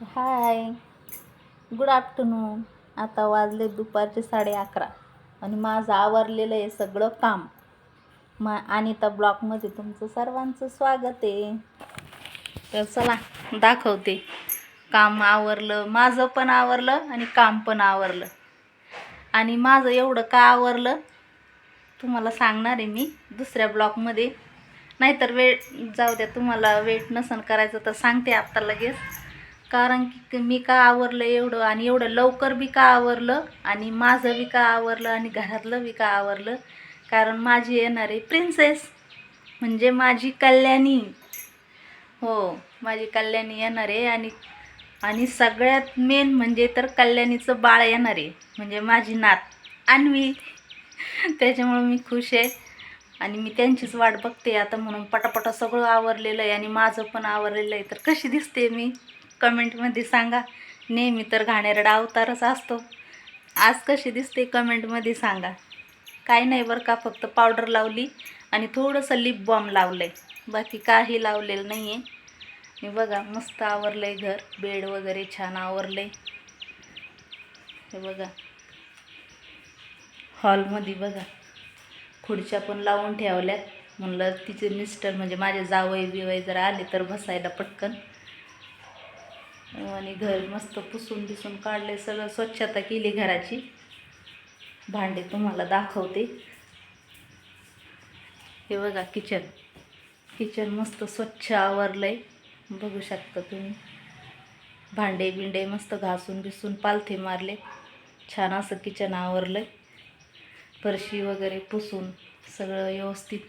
हाय. Good afternoon आता वाजले दुपारचे साडे अकरा. आणि माझं आवरलेलं आहे सगळं काम. मा अनिता ब्लॉकमध्ये तुमचं सर्वांचं स्वागत आहे. तर चला दाखवते. काम आवरलं माझं पण आवरलं आणि काम पण आवरलं. आणि माझं एवढं का आवरलं? तुम्हाला सांगणार आहे मी दुसऱ्या ब्लॉकमध्ये नाहीतर वेळ जाऊ द्या तुम्हाला वेट नसन करायचं तर सांगते आत्ता लगेच. कारण की मी का आवरलं एवढं आणि एवढं लवकर बी का आवरलं आणि माझं बी का आवरलं आणि घरातलं बी का आवरलं? कारण माझी येणारे प्रिन्सेस म्हणजे माझी कल्याणी. हो माझी कल्याणी येणार आहे आणि आणि सगळ्यात मेन म्हणजे तर कल्याणीचं बाळ येणार आहे म्हणजे माझी नात आणवी त्याच्यामुळं मी खुश आहे आणि मी त्यांचीच वाट बघते आता म्हणून पटापटा सगळं आवरलेलं आहे आणि माझं पण आवरलेलं आहे. तर कशी दिसते मी? कमेंटमध्ये सांगा. नेहमी तर घाणेरडा अवतारच असतो. आज कशी दिसते कमेंटमध्ये सांगा. काय नाही बरं का फक्त पावडर लावली आणि थोडंसं लिप बॉम लावलं आहे बाकी काही लावलेलं नाही आहे मी बघा मस्त आवरलं आहे घर. बेड वगैरे छान आवरलं आहे हे बघा. हॉलमध्ये बघा. खुर्च्या पण लावून ठेवल्यात. म्हणलं तिचे मिस्टर म्हणजे माझे जावई बिवई जर आले तर बसायला पटकन. आणि घर मस्त पुसून दिसून काढले सगळं स्वच्छता केली घराची. भांडे तुम्हाला दाखवते. हे बघा किचन किचन मस्त स्वच्छ आवरलं आहे बघू शकता तुम्ही. भांडे बिंडे मस्त घासून बिसून पालथे मारले. छान असं किचन आवरलं आहे फरशी वगैरे पुसून सगळं व्यवस्थित.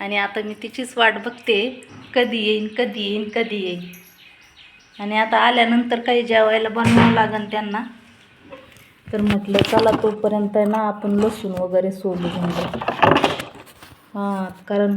आणि आता मी तिचीच वाट बघते. कधी येईन कधी येईन कधी येईन. आणि आता आल्यानंतर काही जेवायला बनवावं लागेल त्यांना. तर म्हटलं चला तोपर्यंत ना आपण लसूण वगैरे सोलू घेऊन हां कारण